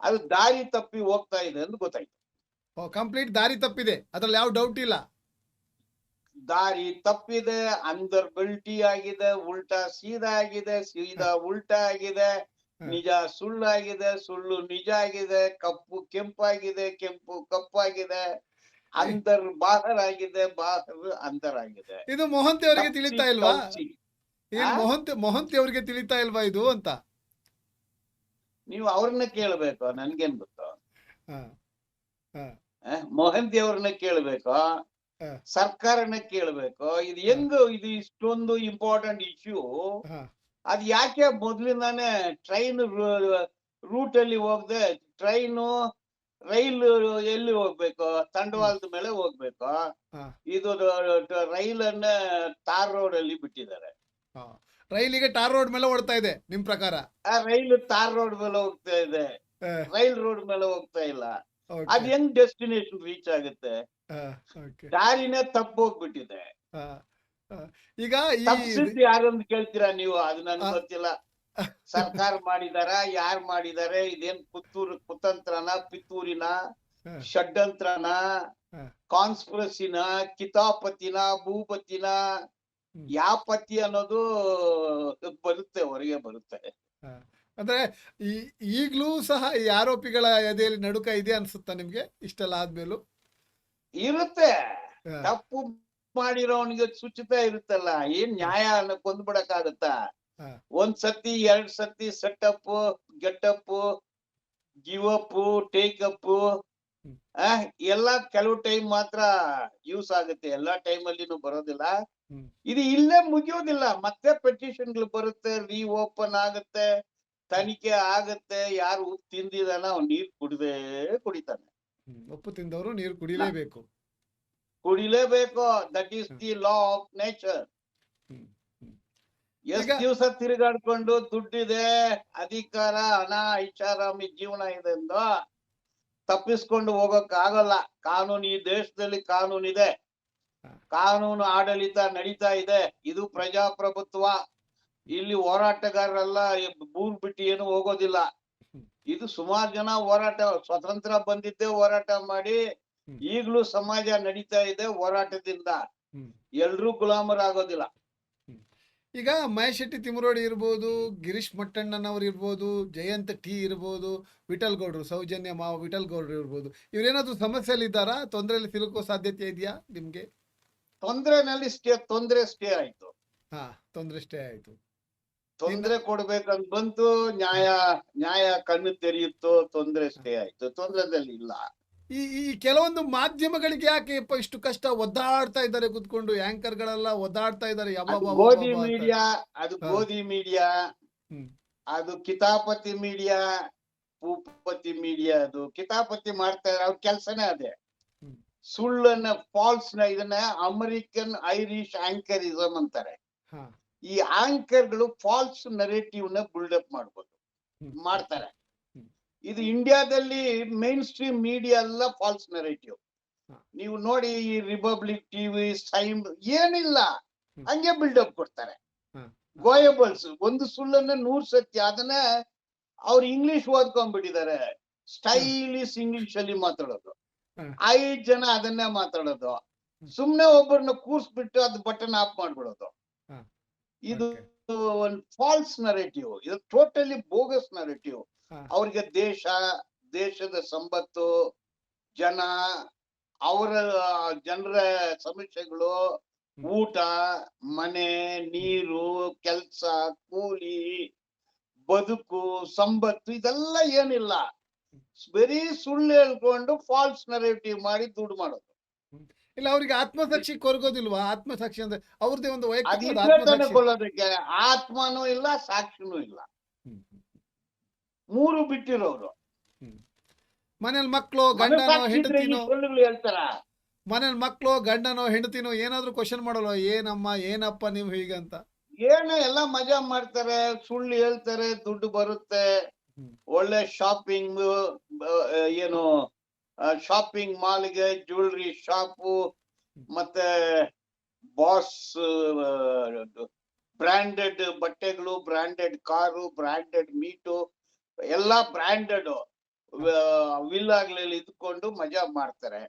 ಅದು ದಾರಿ ತಪ್ಪಿ ಹೋಗ್ತಾ ಇದೆ ಅಂತ ಗೊತ್ತಾಯ್ತು. ಕಂಪ್ಲೀಟ್ ದಾರಿ ತಪ್ಪಿದೆ. ಅದ್ರಲ್ಲಿ ಯಾವ ಡೌಟ್ ಇಲ್ಲ. ದಾರಿ ತಪ್ಪಿದೆ ಅಂದರ್ ಗಲ್ಟಿ ಆಗಿದೆ ಉಲ್ಟಾ ಸೀದಾ ಆಗಿದೆ ಸೀದಾ ಉಲ್ಟಾ ಆಗಿದೆ. ನಿಜ ಸುಳ್ಳಾಗಿದೆ ಸುಳ್ಳು ನಿಜ ಆಗಿದೆ ಕಪ್ಪು ಕೆಂಪಾಗಿದೆ ಕೆಂಪು ಕಪ್ಪಾಗಿದೆ ಅಂತರ್ ಬಾಹರ್ ಆಗಿದೆ ಬಾಹರ್ ಅಂತರ್ ಆಗಿದೆ. ಇದು ಮೊಹಂತಿ ಅವರಿಗೆ ತಿಳಿತಾ ಇಲ್ವಾ? ಮೊಹಂತಿ ಮೊಹಂತಿ ಅವರಿಗೆ ತಿಳಿತಾ ಇಲ್ವಾ ಇದು ಅಂತ? ನೀವು ಅವ್ರನ್ನ ಕೇಳ್ಬೇಕು ನನ್ಗೇನ್ ಗೊತ್ತು? ಮೊಹಂತಿ ಅವ್ರನ್ನ ಕೇಳ್ಬೇಕು. ಸರ್ಕಾರನ ಕೇಳ್ಬೇಕು. ಇದು ಹೆಂಗ್ ಇದು ಇಷ್ಟೊಂದು ಇಂಪಾರ್ಟೆಂಟ್ ಇಶ್ಯೂ ಅದ್ ಯಾಕೆ ಮೊದ್ಲಿಂದಾನೆ ಟ್ರೈನ್ ರೂಟ್ ಅಲ್ಲಿ ಹೋಗದೆ ಟ್ರೈನು ರೈಲ್ ಎಲ್ಲಿ ಹೋಗ್ಬೇಕು? ತಂಡವಾಳದ ಮೇಲೆ ಹೋಗ್ಬೇಕು. ಇದು ರೈಲನ್ನ ತಾರ್ ರೋಡ್ ಅಲ್ಲಿ ಬಿಟ್ಟಿದ್ದಾರೆ. ರೈಲಿಗೆ ಟಾರ್ ರೋಡ್ ಮೇಲೆ ಓಡ್ತಾ ಇದೆ ನಿಮ್ ಪ್ರಕಾರ? ರೈಲ್ ತಾರ್ ರೋಡ್ ಮೇಲೆ ಹೋಗ್ತಾ ಇದೆ. ರೈಲ್ ರೋಡ್ ಮೇಲೆ ಹೋಗ್ತಾ ಇಲ್ಲ. ಅದ್ ಹೆಂಗ್ ಡೆಸ್ಟಿನೇಷನ್ ರೀಚ್ ಆಗುತ್ತೆ. ದಾರಿನೇ ತಪ್ಪು ಹೋಗ್ಬಿಟ್ಟಿದೆ. ಈಗ ತಪ್ಪಿಸಿದ್ದು ಯಾರು ಅಂತ ಕೇಳ್ತೀರಾ ನೀವು? ಅದು ನನ್ಗೆ ಗೊತ್ತಿಲ್ಲ. ಸರ್ಕಾರ ಮಾಡಿದಾರ ಯಾರ್ ಮಾಡಿದಾರೆ? ಇದೇನ್ ಪುತ್ತೂರ್ ಕುತಂತ್ರನ ಪಿತ್ತೂರಿನ. ಷಡ್ಯಂತ್ರನ. ಕಾನ್ಸ್ಪಿರಸಿನ ಕಿತಾಪತಿನ ಭೂಪತಿನ. ಯಾಪತಿ ಅನ್ನೋದು ಬರುತ್ತೆ ಹೊರಗೆ ಬರುತ್ತೆ. ಅಂದ್ರೆ ಈಗಲೂ ಸಹ ಈ ಆರೋಪಿಗಳ ಎದೆಯಲ್ಲಿ ನಡುಕ ಇದೆ ಅನ್ಸುತ್ತಾ ನಿಮ್ಗೆ? ಇಷ್ಟೆಲ್ಲ ಆದ್ಮೇಲೂ? ಇರುತ್ತೆ ತಪ್ಪು ಮಾಡಿರೋನಿಗೆ ಶುಚಿತ ಇರುತ್ತಲ್ಲ ಏನ್ ನ್ಯಾಯ ಅನ್ನೋ ಕೊಂದ್ಬಿಡಕ್ಕಾಗತ್ತಾ ಹಾ. ಒಂದ್ ಸತಿ ಎರಡ್ ಸತಿ setup getup give up take up. ಎಲ್ಲ ಕೆಲವು ಟೈಮ್ ಮಾತ್ರ ಯೂಸ್ ಆಗುತ್ತೆ ಎಲ್ಲಾ ಟೈಮ್ ಅಲ್ಲಿನೂ ಬರೋದಿಲ್ಲ. ಇದು ಇಲ್ಲೇ ಮುಗಿಯೋದಿಲ್ಲ ಮತ್ತೆ ಪೆಟಿಷನ್ಗಳು ಬರುತ್ತೆ ರೀ ಓಪನ್ ಆಗುತ್ತೆ ತನಿಖೆ ಆಗುತ್ತೆ ಯಾರು ತಿಂದಿದಾನ ಅವ್ನ್ ನೀರ್ ಕುಡ್ದೇ ಕುಡಿತಾನೆ. ಉಪ್ಪು ತಿಂದವರು ನೀರು ಕುಡಿಲೇಬೇಕು. ಕುಡಿಲೇಬೇಕು. That is. The law of nature ಎಷ್ಟು ದಿವಸ ತಿರುಗಾಡ್ಕೊಂಡು ದುಡ್ಡಿದೆ ಅಧಿಕಾರ ಹಣ ಐಷಾರಾಮಿ ಜೀವನ ಇದೆ ಎಂದು ತಪ್ಪಿಸ್ಕೊಂಡು ಹೋಗಕ್ ಆಗಲ್ಲ ಕಾನೂನು ಈ ದೇಶದಲ್ಲಿ ಕಾನೂನು ಇದೆ. ಕಾನೂನು ಆಡಳಿತ ನಡೀತಾ ಇದೆ. ಇದು ಪ್ರಜಾಪ್ರಭುತ್ವ. ಇಲ್ಲಿ ಹೋರಾಟಗಾರರೆಲ್ಲ ಬೂರ್ ಬಿಟ್ಟು ಏನು ಹೋಗೋದಿಲ್ಲ. ಇದು ಸುಮಾರು ಜನ ಹೋರಾಟ ಸ್ವತಂತ್ರ ಬಂದಿದ್ದೇ ಹೋರಾಟ ಮಾಡಿ. ಈಗಲೂ ಸಮಾಜ ನಡೀತಾ ಇದೆ ಹೋರಾಟದಿಂದ. ಎಲ್ರೂ ಎಲ್ರೂ ಗುಲಾಮರಾಗೋದಿಲ್ಲ. ಈಗ ಮಹೇಶ್ ಶೆಟ್ಟಿ ತಿಮರೋಡಿ ಇರ್ಬೋದು ಗಿರೀಶ್ ಮಟ್ಟಣ್ಣನವ್ರು ಇರ್ಬೋದು ಜಯಂತ್ ಟಿ ಇರ್ಬೋದು ವಿಠಲ್ ಗೌಡ್ರು ಸೌಜನ್ಯ ಮಾವ ವಿಠಲ್ ಗೌಡ್ರು ಇರ್ಬೋದು. ಇವರೇನಾದ್ರೂ ಸಮಸ್ಯೆಯಲ್ಲಿ ಇದ್ದಾರಾ ತೊಂದರೆಯಲ್ಲಿ ಸಿಲುಕೋ ಸಾಧ್ಯತೆ ಇದೆಯಾ ನಿಮ್ಗೆ? ತೊಂದ್ರೆನಲ್ಲಿ ಸ್ಟೇ ತೊಂದ್ರೆ ಸ್ಟೇ ಆಯ್ತು. ಹಾ ತೊಂದರೆ ಸ್ಟೇ ಆಯ್ತು. ತೊಂದ್ರೆ ಕೊಡ್ಬೇಕಂತ ಬಂತು ನ್ಯಾಯ ನ್ಯಾಯ ಕಣ್ಣು ತೆರೆಯುತ್ತೋ ತೊಂದ್ರೆ ಸ್ಟೇ ಆಯ್ತು. ತೊಂದ್ರೆದಲ್ಲಿ ಇಲ್ಲ. ಈ ಈ ಕೆಲವೊಂದು ಮಾಧ್ಯಮಗಳಿಗೆ ಯಾಕೆ ಇಷ್ಟು ಕಷ್ಟ? ಒದ್ದಾಡ್ತಾ ಇದ್ದಾರೆ ಕುತ್ಕೊಂಡು ಆಂಕರ್ ಗಳೆಲ್ಲ ಒದ್ದಾಡ್ತಾ ಇದ್ದಾರೆ. ಗೋಧಿ ಮೀಡಿಯಾ ಅದು. ಗೋಧಿ ಮೀಡಿಯಾ ಅದು ಕಿತಾಪತಿ ಮೀಡಿಯಾ ಭೂಪತಿ ಮೀಡಿಯಾ ಅದು ಕಿತಾಪತಿ ಮಾಡ್ತಾ ಇದ್ರೆ ಅವ್ರ ಕೆಲ್ಸನೇ ಅದೇ. ಸುಳ್ಳನ್ನ ಫಾಲ್ಸ್ನ ಇದನ್ನ ಅಮೆರಿಕನ್ ಐರಿಷ್ ಆಂಕರಿಸಮ್ ಅಂತಾರೆ. ಈ ಆಂಕರ್ಗಳು ಫಾಲ್ಸ್ ನರೇಟಿವ್ನ ಬಿಲ್ಡಪ್ ಮಾಡ್ಬೋದು. ಮಾಡ್ತಾರೆ. ಇದು ಇಂಡಿಯಾದಲ್ಲಿ ಮೇನ್ ಸ್ಟ್ರೀಮ್ ಮೀಡಿಯಾ ಎಲ್ಲ ಫಾಲ್ಸ್ ನರೇಟಿವ್ ನೀವು ನೋಡಿ ಈ ರಿಪಬ್ಲಿಕ್ ಟಿವಿ ಸೈಮ್ ಏನಿಲ್ಲ. ಹಂಗೆ ಬಿಲ್ಡಪ್ ಕೊಡ್ತಾರೆ. ಗೋಯಬಲ್ಸ್ ಒಂದು ಸುಳ್ಳನ್ನ ನೂರ್ ಸತ್ಯ ಅದನ್ನ ಅವ್ರು ಇಂಗ್ಲಿಷ್ ಓದ್ಕೊಂಡ್ಬಿಟ್ಟಿದ್ದಾರೆ. ಸ್ಟೈಲಿಶ್ ಇಂಗ್ಲಿಷ್ ಅಲ್ಲಿ ಮಾತಾಡೋದು. ಐದ್ ಜನ ಅದನ್ನೇ ಮಾತಾಡೋದು. ಸುಮ್ನೆ ಒಬ್ಬರನ್ನ ಕೂರ್ಸ್ಬಿಟ್ಟು ಅದ್ ಬಟನ್ ಆಫ್ ಮಾಡ್ಬಿಡೋದು. ಇದು. ಒಂದು ಫಾಲ್ಸ್ ನರೇಟಿವ್ ಇದು ಟೋಟಲಿ ಬೋಗಸ್ ನರೇಟಿವ್. ಅವ್ರಿಗೆ ದೇಶ ದೇಶದ ಸಂಪತ್ತು ಜನ ಅವರ ಜನರ ಸಮಸ್ಯೆಗಳು ಊಟ ಮನೆ ನೀರು ಕೆಲಸ ಕೂಲಿ ಬದುಕು ಸಂಪತ್ತು ಇದೆಲ್ಲ ಏನಿಲ್ಲ. ಬರೀ ಸುಳ್ಳು ಹೇಳ್ಕೊಂಡು ಫಾಲ್ಸ್ ನರೇಟಿವ್ ಮಾಡಿ ದುಡ್ಡು ಮಾಡೋದು. ಇಲ್ಲ ಅವರಿಗೆ ಆತ್ಮಸಾಕ್ಷಿ ಕೊರಗೋದಿಲ್ವಾ? ಆತ್ಮಸಾಕ್ಷಿ ಅಂದ್ರೆ ಅವ್ರದ್ದೇ ಒಂದು ವೈಯಕ್ತಿಕ ಆತ್ಮನೂ ಇಲ್ಲ ಸಾಕ್ಷಿನೂ ಇಲ್ಲ. ಮೂರು ಬಿಟ್ಟಿರೋರು. ಮನೇಲಿ ಮಕ್ಕಳು ಗಂಡನೋ ಹೆಂಡತಿನೋ ಹೇಳ್ತಾರ? ಮನೇಲಿ ಮಕ್ಕಳು ಗಂಡನೋ ಹೆಂಡತಿನೋ ಏನಾದ್ರೂ ಕ್ವಶನ್ ಮಾಡಲ್ವ? ಏನಮ್ಮ ಏನಪ್ಪ ನೀವು ಹೀಗಂತ ಏನು ಎಲ್ಲ ಮಜಾ ಮಾಡ್ತಾರೆ ಸುಳ್ಳು ಹೇಳ್ತಾರೆ ದುಡ್ಡು ಬರುತ್ತೆ. ಒಳ್ಳೆ ಶಾಪಿಂಗ್ ಏನು ಶಾಪಿಂಗ್ ಮಾಲ್ಗೆ ಜ್ಯುವೆಲ್ರಿ ಶಾಪು ಮತ್ತೆ ಬಾಸ್ ಬ್ರಾಂಡೆಡ್ ಬಟ್ಟೆಗಳು ಬ್ರಾಂಡೆಡ್ ಕಾರು ಬ್ರಾಂಡೆಡ್ ಮೀಟು ಎಲ್ಲ ಬ್ರಾಂಡೆಡ್ ವಿಲ್ಲಾಗ್ಲಲ್ಲಿ ಇದ್ಕೊಂಡು ಮಜಾ ಮಾಡ್ತಾರೆ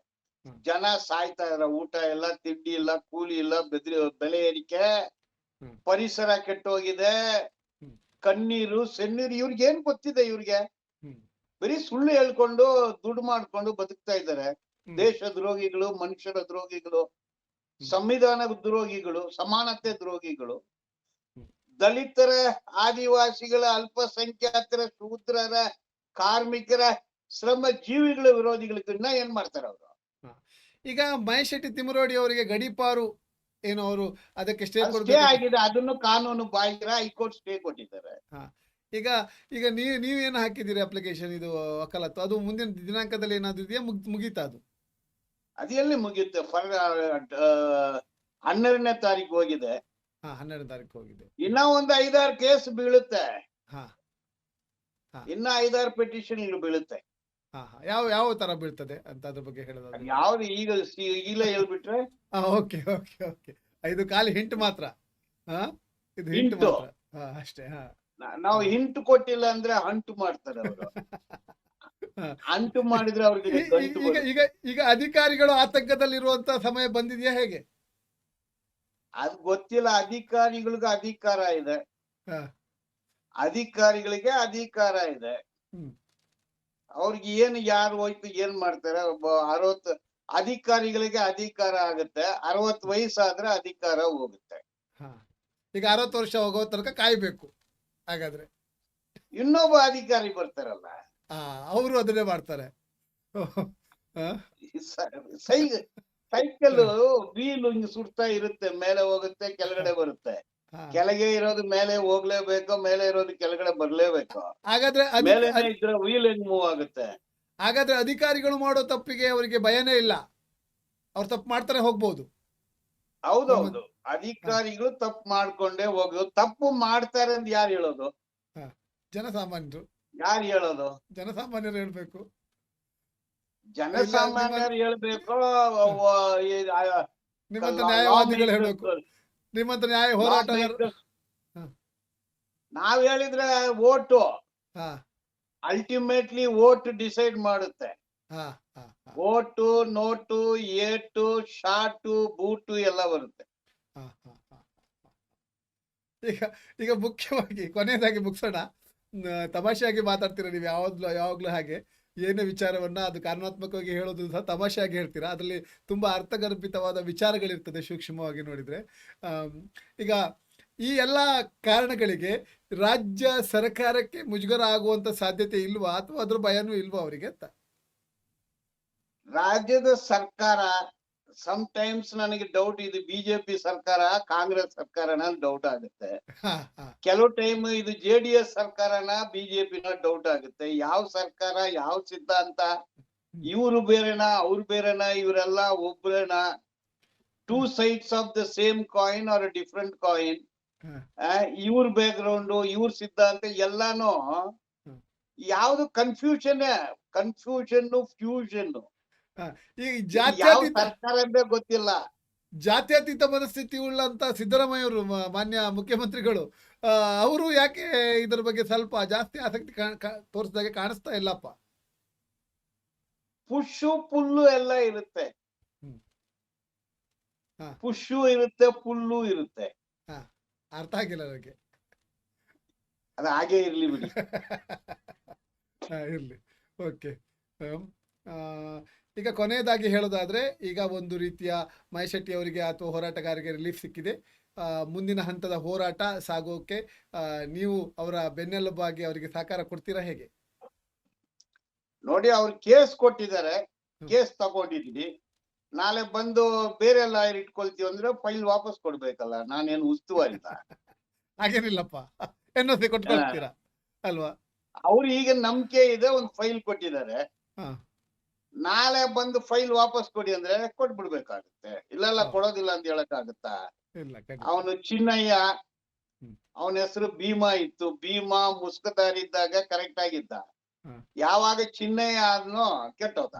ಜನ ಸಾಯ್ತಾ ಇದಾರೆ ಊಟ ಇಲ್ಲ ತಿಂಡಿ ಇಲ್ಲ ಕೂಲಿ ಇಲ್ಲ ಬೆದ್ರಿ ಬೆಲೆ ಏರಿಕೆ. ಪರಿಸರ ಕೆಟ್ಟೋಗಿದೆ ಕಣ್ಣೀರು ಸೆನ್ನೀರು ಇವ್ರಿಗೆ ಏನ್ ಗೊತ್ತಿದೆ ಇವ್ರಿಗೆ. ಬರೀ ಸುಳ್ಳು ಹೇಳ್ಕೊಂಡು ದುಡ್ಡು ಮಾಡ್ಕೊಂಡು ಬದುಕ್ತಾ ಇದ್ದಾರೆ. ದೇಶ ದ್ರೋಹಿಗಳು ಮನುಷ್ಯರ ದ್ರೋಹಿಗಳು ಸಂವಿಧಾನ ದ್ರೋಹಿಗಳು ಸಮಾನತೆ ದ್ರೋಹಿಗಳು. ದಲಿತರ ಆದಿವಾಸಿಗಳ ಅಲ್ಪಸಂಖ್ಯಾತರ ಶೂದ್ರರ ಕಾರ್ಮಿಕರ ಶ್ರಮ ಜೀವಿಗಳ ವಿರೋಧಿಗಳ ಇನ್ನ ಏನ್ ಮಾಡ್ತಾರೆ ಅವರು? ಈಗ ಮಹೇಶ್ ಶೆಟ್ಟಿ ತಿಮರೋಡಿ ಅವರಿಗೆ ಗಡಿಪಾರು ಏನು ಅವರು ಅದಕ್ಕೆ ಸ್ಟೇ ಸ್ಟೇ ಆಗಿದೆ. ಅದನ್ನು ಕಾನೂನು ಬಾಹಿರ ಹೈಕೋರ್ಟ್ ಸ್ಟೇ ಕೊಟ್ಟಿದ್ದಾರೆ. ಈಗ ಈಗ ನೀವು ನೀವೇನು ಹಾಕಿದ್ದೀರಿ ಅಪ್ಲಿಕೇಶನ್ ಇದು ವಕಾಲತ್ತು? ಅದು ಮುಂದಿನ ದಿನಾಂಕದಲ್ಲಿ ಏನಾದ್ರು ಇದೆಯಾ? ಮುಗ್ ಮುಗೀತಾ ಅದು? ಅದು ಎಲ್ಲಿ ಮುಗಿಯುತ್ತೆ? ಫರ್ ಹನ್ನೆರಡನೇ ತಾರೀಕು ಹೋಗಿದೆ. ಹಾ ಹನ್ನೆರಡನೇ ತಾರೀಕು ಹೋಗಿದೆ. ಇನ್ನ ಒಂದು ಐದಾರು ಕೇಸ್ ಬೀಳುತ್ತೆ. ಹಾ. ಇನ್ನ ಐದಾರು ಪೆಟಿಷನ್ ಬೀಳುತ್ತೆ. ಹಾ ಹಾ. ಯಾವ ಯಾವ ತರ ಬೀಳ್ತದೆ? ಅಂತ ಅದ್ರ ಬಗ್ಗೆ ಹೇಳೋದಾದ್ರೆ. ಯಾವ್ದು ಈಗ ಈಗಲೇ ಹೇಳ್ಬಿಟ್ರೆ? ಹಾ ಓಕೆ ಓಕೆ ಓಕೆ. ಇದು ಖಾಲಿ ಹಿಂಟ್ ಮಾತ್ರ. ಹಾ? ಇದು ಹಿಂಟ್ ಮಾತ್ರ. ಹಾ ಅಷ್ಟೇ ಹಾ. ನಾವು ಹಿಂಟು ಕೊಟ್ಟಿಲ್ಲ ಅಂದ್ರೆ ಅಂಟು ಮಾಡ್ತಾರೆ ಅವರು. ಅಂಟು (laughs) ಮಾಡಿದ್ರೆ ಅವ್ರಿಗೆ ಈಗ. ಈಗ ಈಗ ಅಧಿಕಾರಿಗಳು ಆತಂಕದಲ್ಲಿರುವಂತ ಸಮಯ ಬಂದಿದೆಯಾ ಹೇಗೆ ಅದು ಗೊತ್ತಿಲ್ಲ ಅಧಿಕಾರಿಗಳಿಗೂ ಅಧಿಕಾರ ಇದೆ. ಅಧಿಕಾರಿಗಳಿಗೆ ಅಧಿಕಾರ ಇದೆ. ಅವ್ರಿಗೆ ಏನು ಯಾರು ಹೋಯ್ತು ಏನ್ ಮಾಡ್ತಾರೆ ಒಬ್ಬ ಅರವತ್ತು ಅಧಿಕಾರಿಗಳಿಗೆ ಅಧಿಕಾರ ಆಗುತ್ತೆ ಅರವತ್ ವಯಸ್ಸಾದ್ರೆ ಅಧಿಕಾರ ಹೋಗುತ್ತೆ ಈಗ ಅರವತ್ತು ವರ್ಷ ಹೋಗೋ ತನಕ ಕಾಯ್ಬೇಕು ಹಾಗಾದ್ರೆ. ಇನ್ನೊಬ್ಬ ಅಧಿಕಾರಿ ಬರ್ತಾರಲ್ಲ. ಅವರು ಅದನ್ನೇ ಮಾಡ್ತಾರೆ. ಸೈಕಲ್ ವೀಲ್ ಹಿಂಗ್ ಸುಡ್ತಾ ಇರುತ್ತೆ ಮೇಲೆ ಹೋಗುತ್ತೆ ಕೆಳಗಡೆ ಬರುತ್ತೆ. ಕೆಳಗೆ ಇರೋದು ಮೇಲೆ ಹೋಗ್ಲೇಬೇಕು ಮೇಲೆ ಇರೋದು ಕೆಳಗಡೆ ಬರ್ಲೇಬೇಕು. ಹಾಗಾದ್ರೆ ಇದ್ರೆ ವೀಲ್ ಹೆಂಗ್ ಮೂವ್ ಆಗುತ್ತೆ? ಹಾಗಾದ್ರೆ ಅಧಿಕಾರಿಗಳು ಮಾಡೋ ತಪ್ಪಿಗೆ ಅವರಿಗೆ ಭಯನೇ ಇಲ್ಲ. ಅವ್ರು ತಪ್ಪು ಮಾಡ್ತಾರೆ ಹೋಗ್ಬೋದು. ಹೌದೌದು. ಅಧಿಕಾರಿಗಳು ತಪ್ಪು ಮಾಡ್ಕೊಂಡೇ ಹೋಗೋದು. ತಪ್ಪು ಮಾಡ್ತಾರೆ ಅಂತ ಯಾರು ಹೇಳೋದು? ಜನಸಾಮಾನ್ಯರು. ಯಾರು ಹೇಳೋದು? ಜನಸಾಮಾನ್ಯರು ಹೇಳ್ಬೇಕು. ಜನಸಾಮಾನ್ಯರು ಹೇಳ್ಬೇಕು ನಿಮ್ಮಂತ ನ್ಯಾಯವಾದಿಗಳು ನಿಮ್ಮಂತ ನ್ಯಾಯ. ನಾವ್ ಹೇಳಿದ್ರೆ ಓಟು ಅಲ್ಟಿಮೇಟ್ಲಿ ಓಟ್ ಡಿಸೈಡ್ ಮಾಡುತ್ತೆ. ಓಟು ನೋಟು ಏಟು ಶಾಟು ಬೂಟು ಎಲ್ಲ ಬರುತ್ತೆ. (laughs) ಈಗ ಈಗ ಮುಖ್ಯವಾಗಿ ಕೊನೆಯದಾಗಿ ಮುಗಿಸೋಣ. ತಮಾಷೆಯಾಗಿ ಮಾತಾಡ್ತೀರಾ ನೀವು ಯಾವಾಗ್ಲೂ ಯಾವಾಗ್ಲೂ ಹಾಗೆ? ಏನೇ ವಿಚಾರವನ್ನ ಅದು ಕಾರಣಾತ್ಮಕವಾಗಿ ಹೇಳೋದು ಸಹ ತಮಾಷೆಯಾಗಿ ಹೇಳ್ತೀರಾ? ಅದರಲ್ಲಿ ತುಂಬಾ ಅರ್ಥಗರ್ಭಿತವಾದ ವಿಚಾರಗಳಿರ್ತದೆ ಸೂಕ್ಷ್ಮವಾಗಿ ನೋಡಿದ್ರೆ. ಈಗ ಈ ಎಲ್ಲ ಕಾರಣಗಳಿಗೆ ರಾಜ್ಯ ಸರ್ಕಾರಕ್ಕೆ ಮುಜುಗರ ಆಗುವಂತ ಸಾಧ್ಯತೆ ಇಲ್ವಾ? ಅಥವಾ ಅದ್ರ ಭಯನೂ ಇಲ್ವಾ ಅವರಿಗೆ ಅಂತ? ರಾಜ್ಯದ ಸರ್ಕಾರ ಸಮ್ ಟೈಮ್ಸ್ ನನಗೆ ಡೌಟ್ ಇದು ಬಿಜೆಪಿ ಸರ್ಕಾರ ಕಾಂಗ್ರೆಸ್ ಸರ್ಕಾರನ ಡೌಟ್ ಆಗುತ್ತೆ. ಕೆಲವು ಟೈಮ್ ಇದು ಜೆ ಡಿ ಎಸ್ ಸರ್ಕಾರನ ಬಿಜೆಪಿನ ಡೌಟ್ ಆಗುತ್ತೆ. ಯಾವ ಸರ್ಕಾರ ಯಾವ ಸಿದ್ಧಾಂತ? ಇವ್ರು ಬೇರೆನಾ ಅವ್ರು ಬೇರೆನಾ ಇವರೆಲ್ಲ ಒಬ್ರೇನಾ? Two sides of the same coin or different coin. ಇವ್ರ ಬ್ಯಾಕ್ ಗ್ರೌಂಡ್ ಇವ್ರ ಸಿದ್ಧಾಂತ ಎಲ್ಲಾನು ಯಾವ್ದು ಕನ್ಫ್ಯೂಷನ್ ಕನ್ಫ್ಯೂಷನ್ ಫ್ಯೂಷನ್ ಈ ಜಾತ್ಯತೀತ ಸರ್ಕಾರ ಗೊತ್ತಿಲ್ಲ. ಜಾತ್ಯತೀತ ಮನಸ್ಥಿತಿ ಉಳ್ಳಂತ ಸಿದ್ದರಾಮಯ್ಯವರು ಅವರು ಮಾನ್ಯ ಮುಖ್ಯಮಂತ್ರಿಗಳು. ಅವರು ಯಾಕೆ ಇದರ ಬಗ್ಗೆ ಸ್ವಲ್ಪ ಜಾಸ್ತಿ ಆಸಕ್ತಿ ತೋರಿಸಿದಾಗ ಕಾಣಿಸ್ತಾ ಇಲ್ಲಪ್ಪ? ಪುಷು ಪುಲ್ಲು ಎಲ್ಲ ಇರುತ್ತೆ. ಪುಷು ಇರುತ್ತೆ ಪುಲ್ಲು ಇರುತ್ತೆ. ಅರ್ಥ ಆಗಿಲ್ಲ ನನಗೆ. ಅದು ಹಾಗೆ ಇರ್ಲಿ ಬಿಡಿ. (laughs) ಇರ್ಲಿ. ಓಕೆ. ಈಗ ಕೊನೆಯದಾಗಿ ಹೇಳೋದಾದ್ರೆ ಈಗ ಒಂದು ರೀತಿಯ ಮಹೇಶೆಟ್ಟಿ ಅವರಿಗೆ ಅಥವಾ ಹೋರಾಟಗಾರರಿಗೆ ರಿಲೀಫ್ ಸಿಕ್ಕಿದೆ. ಮುಂದಿನ ಹಂತದ ಹೋರಾಟ ಸಾಗೋಕೆ ನೀವು ಅವರ ಬೆನ್ನೆಲುಬಾಗಿ ಅವರಿಗೆ ಸಹಕಾರ ಕೊಡ್ತೀರಾ ಹೇಗೆ? ನೋಡಿ ಅವ್ರು ಕೇಸ್ ಕೊಟ್ಟಿದ್ದಾರೆ. ಕೇಸ್ ತಗೊಂಡಿದೀನಿ ನಾಳೆ ಬಂದು ಬೇರೆ ಲಾಯರ್ ಇಟ್ಕೊಳ್ತೀವಿ ಅಂದ್ರೆ ಫೈಲ್ ವಾಪಸ್ ಕೊಡ್ಬೇಕಲ್ಲ ನಾನೇನು ಉಸ್ತುವಾರಿ (laughs) ಹಾಗೇನಿಲ್ಲಪ್ಪ. ಎನ್ಒಸಿ ಕೊಟ್ಟು ಅಲ್ವಾ? ಅವ್ರು ಈಗ ನಂಬಿಕೆ ಇದೆ ಒಂದು ಫೈಲ್ ಕೊಟ್ಟಿದ್ದಾರೆ. ನಾಳೆ ಬಂದು ಫೈಲ್ ವಾಪಸ್ ಕೊಡಿ ಅಂದ್ರೆ ಕೊಟ್ಬಿಡ್ಬೇಕಾಗುತ್ತೆ ಇಲ್ಲೆಲ್ಲ ಹೌದು. ಕೊಡೋದಿಲ್ಲ ಅಂತ ಹೇಳಕ್ ಆಗುತ್ತಾ ಅವನು ಚಿನ್ನಯ್ಯ. ಅವನ ಹೆಸರು ಭೀಮಾ ಇತ್ತು ಭೀಮಾ ಮುಸ್ಕದಾರಿ ಇದ್ದಾಗ ಕರೆಕ್ಟ್ ಆಗಿದ್ದ ಯಾವಾಗ ಚಿನ್ನಯ್ಯ ಆದ್ನೋ ಕೆಟ್ಟೋದ.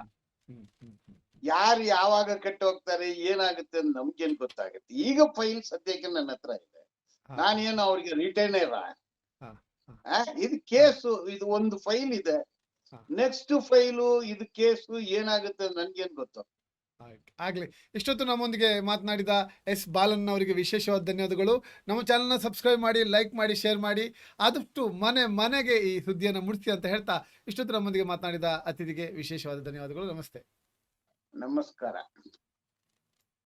ಯಾರು ಯಾವಾಗ ಕೆಟ್ಟ ಹೋಗ್ತಾರೆ ಏನಾಗುತ್ತೆ ಅಂತ ನಮ್ಗೇನ್ ಗೊತ್ತಾಗುತ್ತೆ ಈಗ ಫೈಲ್ ಸದ್ಯಕ್ಕೆ ನನ್ನ ಹತ್ರ ಇದೆ. ನಾನೇನು ಅವ್ರಿಗೆ ರಿಟೈನರ್. ಇದು ಕೇಸು ಇದು ಒಂದು ಫೈಲ್ ಇದೆ. ನೆಕ್ಸ್ಟ್ ಫೈಲು ಇದು ಕೇಸು ಏನಾಗುತ್ತೆ ನನ್ಗೇನ್ ಗೊತ್ತು. ಆಗ್ಲಿ. ಇಷ್ಟೊತ್ತು ನಮ್ಮೊಂದಿಗೆ ಮಾತನಾಡಿದ ಎಸ್ ಬಾಲನ್ ಅವರಿಗೆ ವಿಶೇಷವಾದ ಧನ್ಯವಾದಗಳು. ನಮ್ಮ ಚಾನಲ್ನ ಸಬ್ಸ್ಕ್ರೈಬ್ ಮಾಡಿ ಲೈಕ್ ಮಾಡಿ ಶೇರ್ ಮಾಡಿ. ಆದಷ್ಟು ಮನೆ ಮನೆಗೆ ಈ ಸುದ್ದಿಯನ್ನು ಮುಡಿಸಿ ಅಂತ ಹೇಳ್ತಾ ಇಷ್ಟೊತ್ತು ನಮ್ಮೊಂದಿಗೆ ಮಾತನಾಡಿದ ಅತಿಥಿಗೆ ವಿಶೇಷವಾದ ಧನ್ಯವಾದಗಳು. ನಮಸ್ತೆ. ನಮಸ್ಕಾರ.